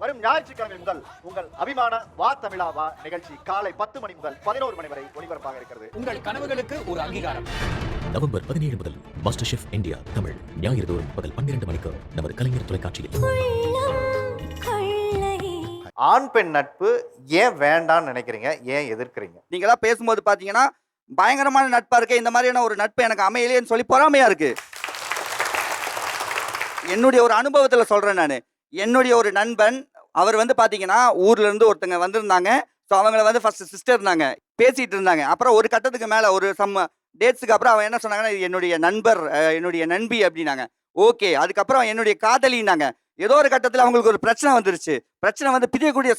வரும் ஞாயிற்றுக்கிழமை முதல் உங்கள் அபிமான வா தமிழா வா நிகழ்ச்சி காலை பத்து மணி முதல் பதினோரு மணி வரை ஒளிபரப்பாக இருக்கிறது. உங்கள் கனவுகளுக்கு ஒரு அங்கீகாரம். நவம்பர் பதினேழு முதல் மாஸ்டர் ஷெஃப் இந்தியா தமிழ் ஞாயிறு தோறும் பகல் பன்னிரண்டு மணிக்கு நமது கலைஞர் தொலைக்காட்சியில். ஆண் பெண் நட்பு ஏன் வேண்டாம்னு நினைக்கிறீங்க? ஏன் எதிர்க்கிறீங்க? நீங்களாம் பேசும்போது பார்த்தீங்கன்னா பயங்கரமான நட்பா இருக்கு இந்த மாதிரியான ஒரு நட்பு எனக்கு அமையலையேன்னு சொல்லி பொறாமையா இருக்கு. என்னுடைய ஒரு அனுபவத்துல சொல்றேன் நான். என்னுடைய ஒரு நண்பன் அவர் வந்து பார்த்தீங்கன்னா ஊர்ல இருந்து ஒருத்தங்க வந்திருந்தாங்க. ஸோ அவங்கள வந்து ஃபர்ஸ்ட் சிஸ்டர் இருந்தாங்க. பேசிட்டு இருந்தாங்க. அப்புறம் ஒரு கட்டத்துக்கு மேலே ஒரு சம் டேட்ஸுக்கு அப்புறம் அவன் என்ன சொன்னாங்கன்னா என்னுடைய நண்பர் என்னுடைய நண்பி அப்படின்னாங்க. ஓகே அதுக்கப்புறம் என்னுடைய காதலின்னாங்க. ஏதோ ஒரு கட்டத்தில் அவங்களுக்கு ஒரு பிரச்சனை வந்துருச்சு. பிரச்சனை வந்து பிரியக்கூடிய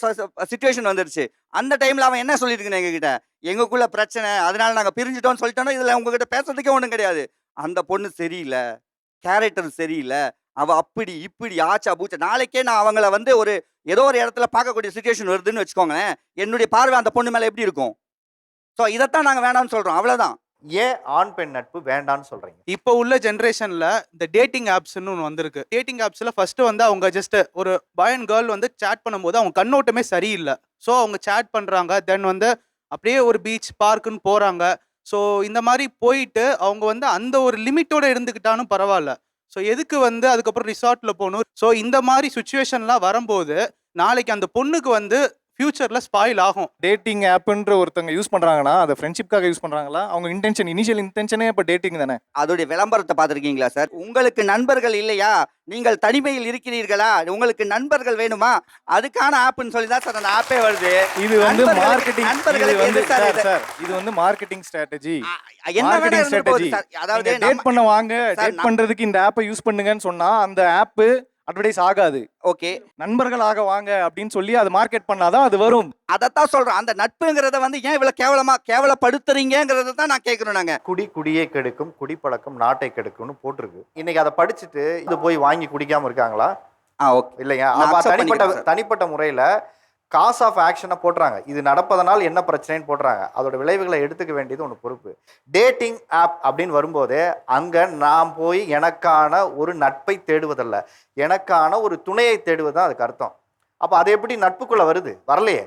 சுச்சுவேஷன் வந்துருச்சு. அந்த டைமில் அவன் என்ன சொல்லியிருக்கேன் எங்ககிட்ட? எங்களுக்குள்ள பிரச்சனை. அதனால நாங்கள் பிரிஞ்சிட்டோம்னு சொல்லிட்டோம்னா இதில் உங்ககிட்ட பேசுறதுக்கே ஒன்றும் கிடையாது. அந்த பொண்ணு சரியில்லை. கேரக்டர் சரியில்லை. அவ அப்படி இப்படி ஆச்சா பூச்சா. நாளைக்கே நான் அவங்கள வந்து ஒரு ஏதோ ஒரு இடத்துல பார்க்கக்கூடிய சுச்சுவேஷன் வருதுன்னு வச்சுக்கோங்களேன். என்னுடைய பார்வை அந்த பொண்ணு மேல எப்படி இருக்கும்? ஸோ இதைத்தான் நாங்க வேணாம்னு சொல்றோம். அவ்வளவுதான். ஏன் ஆண் பெண் நட்பு வேண்டாம்னு சொல்றீங்க? இப்போ உள்ள ஜென்ரேஷன்ல இந்த டேட்டிங் ஆப்ஸ்னு ஒன்று வந்திருக்கு. டேட்டிங் ஆப்ஸ்ல ஃபர்ஸ்ட் வந்து அவங்க ஜஸ்ட் ஒரு பாய் அண்ட் கேர்ள் வந்து சேட் பண்ணும்போது அவங்க கண்ணோட்டமே சரியில்லை. ஸோ அவங்க சேட் பண்றாங்க. தென் வந்து அப்படியே ஒரு பீச் பார்க்குன்னு போறாங்க. ஸோ இந்த மாதிரி போயிட்டு அவங்க வந்து அந்த ஒரு லிமிட்டோட இருந்துக்கிட்டாலும் பரவாயில்ல. ஸோ எதுக்கு வந்து அதுக்கப்புறம் ரிசார்ட்ல போகணும்? ஸோ இந்த மாதிரி சுச்சுவேஷன்லாம் வரும்போது நாளைக்கு அந்த பொண்ணுக்கு வந்து ஃபியூச்சர்ல ஸ்பாயில் ஆகும். டேட்டிங் ஆப்ன்ற ஒருத்தவங்க யூஸ் பண்றாங்கன்னா அதை ஃப்ரெண்ட்ஷிப்காக யூஸ் பண்றாங்களா? அவங்க இன்டென்ஷன் இனிஷியல் இன்டென்ஷனே இப்போ டேட்டிங் தானே? அதோடைய விளம்பரத்தை பார்த்துருக்கீங்களா சார் உங்களுக்கு நண்பர்கள் இல்லையா? நீங்கள் தனிமையில் இருக்கிறீர்களா? உங்களுக்கு நண்பர்கள் வேணுமா? அதுக்கான ஆப்னு சொல்லி தான் சார் அந்த ஆப்பே வருது. இது வந்து மார்க்கெட்டிங் இது நண்பர்களுக்கு வந்து சார் சார் இது? வந்து மார்க்கெட்டிங் ஸ்ட்ராட்டஜி என்ன வேணா ஸ்ட்ராட்டஜி அதாவது டேட் பண்ண வாங்க டேட் பண்றதுக்கு இந்த ஆப்பை யூஸ் பண்ணுங்கன்னு சொன்னா அந்த ஆப் அட்வர்டைஸ் ஆகாது. ஓகே நண்பர்களாக வாங்க அப்படின்னு சொல்லி அது மார்க்கெட் பண்ணாதான் அது வரும். அதைத்தான் சொல்றோம். அந்த நட்புங்கிறத வந்து ஏன் இவ்வளவு கேவலமா கேவலப்படுத்துறீங்கிறத தான் நான் கேட்கிறோம் நாங்க. குடி குடியை கெடுக்கும் குடிப்பழக்கம் நாட்டை கெடுக்கும்னு போட்டிருக்கு. இன்னைக்கு அதை படிச்சுட்டு இது போய் வாங்கி குடிக்காம இருக்காங்களா? ஆ ஓகே இல்லைங்க தனிப்பட்ட. தனிப்பட்ட முறையில காஸ் ஆஃப் ஆக்ஷனை போடுறாங்க இது நடப்பதனால் என்ன பிரச்சனைன்னு போடுறாங்க அதோட விளைவுகளை எடுத்துக்க வேண்டியது ஒன்று பொறுப்பு. டேட்டிங் ஆப் அப்படின்னு வரும்போது அங்கே நான் போய் எனக்கான ஒரு நட்பை தேடுவதல்ல. எனக்கான ஒரு துணையை தேடுவது தான் அதுக்கு அர்த்தம். அப்போ அது எப்படி நட்புக்குள்ளே வருது? வரலையே.